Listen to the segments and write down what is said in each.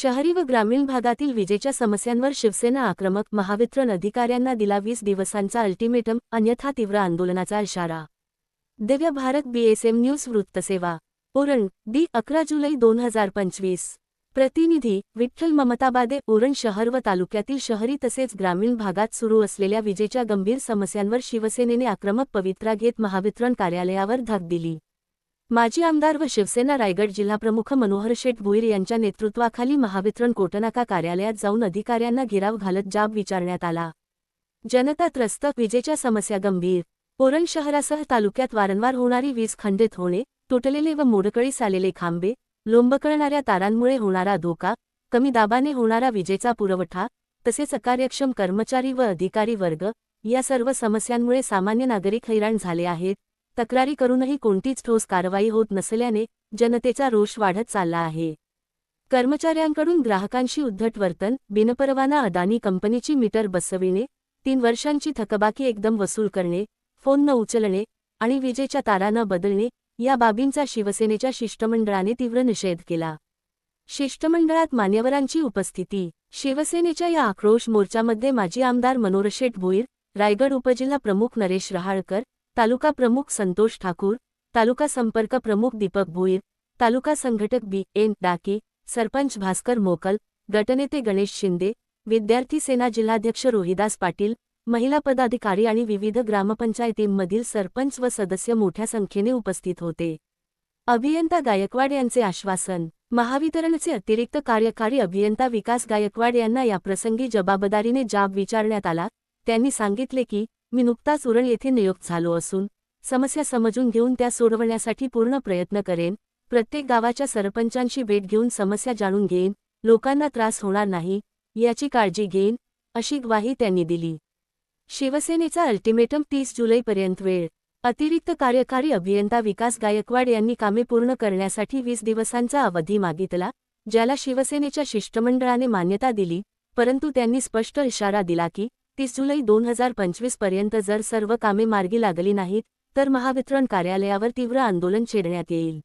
शहरी व ग्रामीण भागातील विजेच्या समस्यांवर शिवसेना आक्रमक महावितरण अधिकाऱ्यांना दिला वीस दिवसांचा अल्टिमेटम अन्यथा तीव्र आंदोलनाचा इशारा. दिव्य भारत बीएसएम न्यूज वृत्तसेवा. उरण डी अकरा जुलै दोन हजार पंचवीस. प्रतिनिधी विठ्ठल ममताबादे उरण शहर व तालुक्यातील शहरी तसेच ग्रामीण भागात सुरू असलेल्या विजेच्या गंभीर समस्यांवर शिवसेनेने आक्रमक पवित्रा घेत महावितरण कार्यालयावर धाक दिली. माजी आमदार व शिवसेना रायगड जिल्हाप्रमुख मनोहर शेठ भुईर यांच्या नेतृत्वाखाली महावितरण कोटनाका कार्यालयात जाऊन अधिकाऱ्यांना घेराव घालत जाब विचारण्यात आला. जनता त्रस्त विजेच्या समस्या गंभीर. ओरण शहरासह तालुक्यात वारंवार होणारी वीज खंडित होणे तुटलेले व मोडकळीस आलेले खांबे लोंबकळणाऱ्या तारांमुळे होणारा धोका कमी दाबाने होणारा विजेचा पुरवठा तसेच अकार्यक्षम कर्मचारी व अधिकारी वर्ग या सर्व समस्यांमुळे सामान्य नागरिक हैराण झाले आहेत. तक्रारी करूनही कोणतीच ठोस कारवाई होत नसल्याने जनतेचा रोष वाढत चालला आहे. कर्मचाऱ्यांकडून ग्राहकांशी उद्धट वर्तन बिनपरवाना अदानी कंपनीची मीटर बसविणे तीन वर्षांची थकबाकी एकदम वसूल करणे फोन न उचलणे आणि विजेच्या तारा न बदलणे या बाबींचा शिवसेनेच्या शिष्टमंडळाने तीव्र निषेध केला. शिष्टमंडळात मान्यवरांची उपस्थिती. शिवसेनेच्या या आक्रोश मोर्चामध्ये माजी आमदार मनोरशेठ भोईर रायगड उपजिल्हा प्रमुख नरेश रहाळकर तालुका प्रमुख संतोष ठाकूर तालुका संपर्क प्रमुख दीपक भोईर तालुका संघटक बी एन डाके सरपंच भास्कर मोकल गटनेते गणेश शिंदे विद्यार्थी सेना जिल्हाध्यक्ष रोहिदास पाटील महिला पदाधिकारी आणि विविध ग्रामपंचायतींमधील सरपंच व सदस्य मोठ्या संख्येने उपस्थित होते. अभियंता गायकवाड यांचे आश्वासन महावितरणचे अतिरिक्त कार्यकारी अभियंता विकास गायकवाड यांना याप्रसंगी जबाबदारीने जाब विचारण्यात आला त्यांनी सांगितले की मी नुकताच उरण येथे नियुक्त झालो असून समस्या समजून घेऊन त्या सोडवण्यासाठी पूर्ण प्रयत्न करेन प्रत्येक गावाच्या सरपंचांशी भेट घेऊन समस्या जाणून घेईन लोकांना त्रास होणार नाही याची काळजी घेईन अशी ग्वाही त्यांनी दिली. शिवसेनेचा अल्टिमेटम तीस जुलैपर्यंत वेळ. अतिरिक्त कार्यकारी अभियंता विकास गायकवाड यांनी कामे पूर्ण करण्यासाठी वीस दिवसांचा अवधी मागितला ज्याला शिवसेनेच्या शिष्टमंडळाने मान्यता दिली परंतु त्यांनी स्पष्ट इशारा दिला की तीस जुलै दोन हजार पंचवीसपर्यंत जर सर्व कामे मार्गी लागली नाहीत तर महावितरण कार्यालयावर तीव्र आंदोलन छेडण्यात येईल.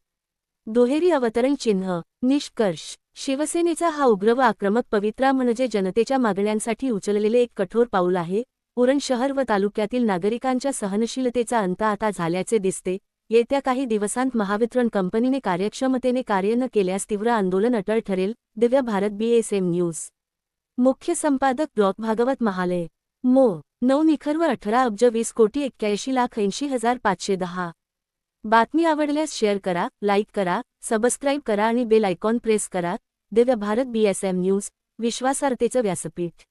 दुहेरी अवतरण चिन्ह निष्कर्ष. शिवसेनेचा हा उग्र व आक्रमक पवित्रा म्हणजे जनतेच्या मागण्यांसाठी उचललेले एक कठोर पाऊल आहे. उरण शहर व तालुक्यातील नागरिकांच्या सहनशीलतेचा अंत आता झाल्याचे दिसते. येत्या काही दिवसांत महावितरण कंपनीने कार्यक्षमतेने कार्य न केल्यास तीव्र आंदोलन अटळ ठरेल. दिव्य भारत बीएसएम न्यूज मुख्य संपादक डॉक भागवत महालय मो. नऊ निखर व अठरा अब्ज वीस कोटी एक्क्याऐंशी लाख ऐंशी हजार पाचशे दहा. बातमी आवडल्यास शेअर करा लाईक करा सबस्क्राईब करा आणि बेल आयकॉन प्रेस करा. दिव्य भारत बीएसएम न्यूज विश्वासार्हतेचं व्यासपीठ.